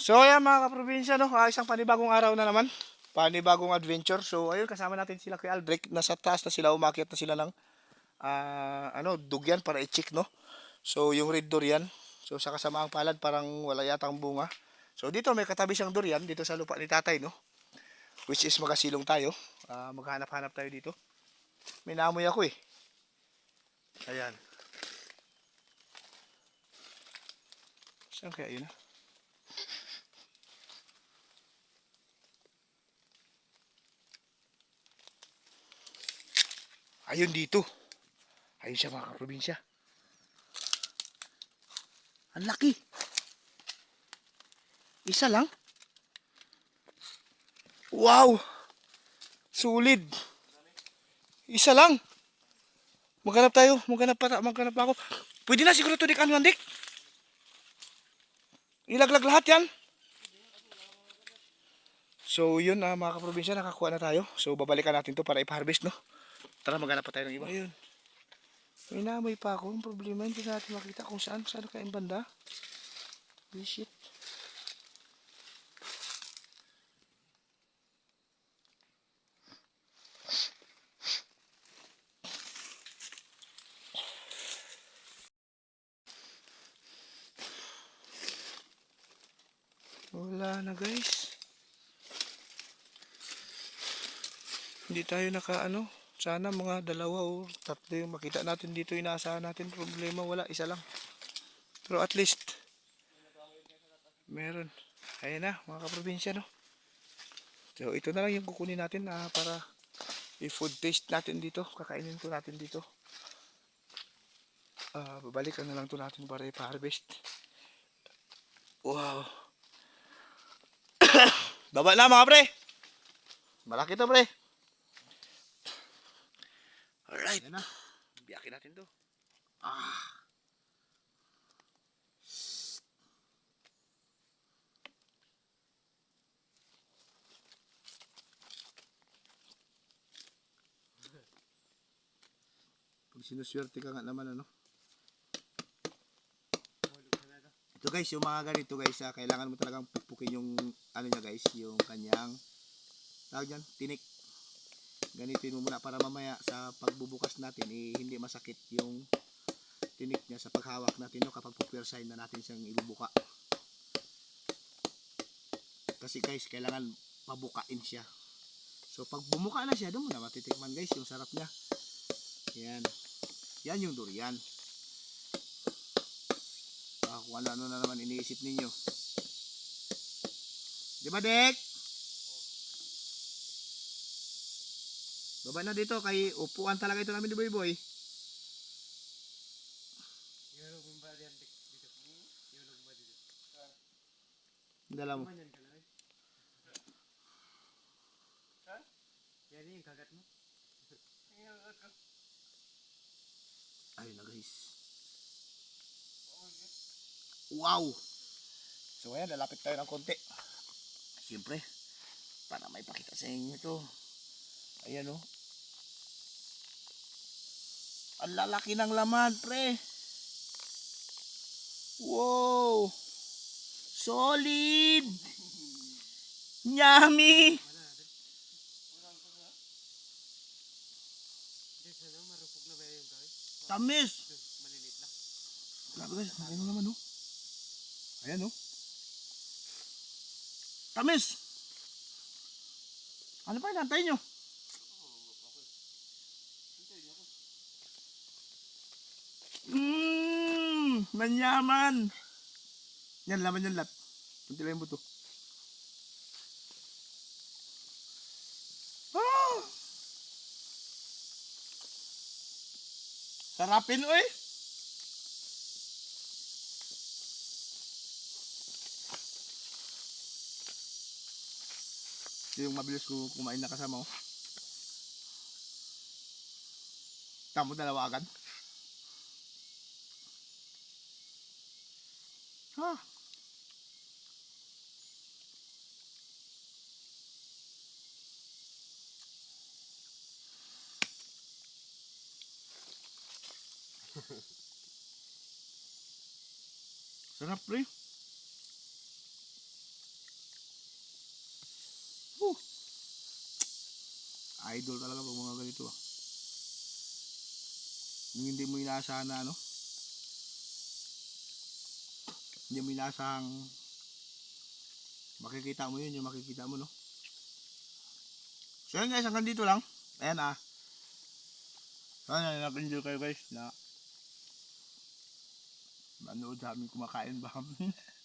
So ayan mga kaprobinsya, no? Ah, isang panibagong araw na naman. Panibagong adventure. So ayun, kasama natin sila kay Aldrich. Nasa taas na sila, umakyat na sila ng ah, ano, dugyan para i-check, no? So yung red durian. So sa kasamaang palad, parang wala yatang bunga. So dito may katabi siyang durian, dito sa lupa ni tatay, no? Which is magasilong tayo. Ah, maghanap-hanap tayo dito. May naamoy ako eh. Ayan. Saan kaya yun? ah? Ayun dito. Ayun siya mga kaprobinsya. Ang laki. Isa lang. Wow! Sulit. Isa lang. Maghanap tayo. Maghanap pa, maghanap ako. Pwede na siguro ito dik ano dik. Ilaglag lahat yan. So yun ah, mga kaprobinsya, nakakuha na tayo. So babalikan natin to para ipa-harvest no. Tara maghanap pa tayo ng iba. Ayun. May namoy pa ako. Ang problema, hindi natin makita kung saan. Saan kain banda? Bullshit. Wala na guys. Hindi tayo naka ano. Sana mga dalawa o tatlo yung makita natin dito inaasahan natin. Problema wala. Isa lang. Pero at least meron. Ayan na mga kaprobinsya no. So ito na lang yung kukunin natin ah, para i-food taste natin dito. Kakainin to natin dito. Ah, babalikan na lang to natin para i-harvest. Wow. Baba na mga pre. Malaki to pre. Alright. Ayan na. Biyakin natin to. Ah. Pag sinuswerte ka nga naman ano. Ito guys, yung mga ganito guys, ah, kailangan mo talagang pupukin yung ano niya guys, yung kanyang tawag dyan, tinik. Ganitin mo muna para mamaya sa pagbubukas natin eh, hindi masakit yung tinik niya sa paghawak natin no, kapag pupwersahin na natin siyang ibubuka. Kasi guys, kailangan pabukain siya. So pag bumuka na siya, doon mo na matitikman guys yung sarap niya. Yan. Yan yung durian. Ah, kung ano-ano na naman iniisip ninyo. Di ba, Dek? Baba na dito kay upuan talaga ito namin ni Boy Boy. Dala mo. Ayun na guys. Wow! So ayan, lalapit tayo ng konti. Siyempre, para may pakita sa inyo ito. Ayan o. Ang lalaki ng laman, pre. Wow! Solid! Yummy! Tamis! Grabe guys, naman oh. Ayan oh. Tamis! Ano pa inantay nyo? Mmm! Manyaman! Yan, laman yan lahat. Kunti lang yung buto. Ah! Sarapin, oy! Ito yung mabilis ko kumain na kasama ko. Tamo dalawa agad. Ha. Sarap rin. Woo. Idol talaga pag mga ganito ah. Yung hindi mo inaasahan na ano. Hindi mo inaasahang makikita mo yun, yung makikita mo no. So yun guys, hanggang dito lang. Ayan ah. Sana nag-enjoy kayo guys na manood sa amin kumakain ba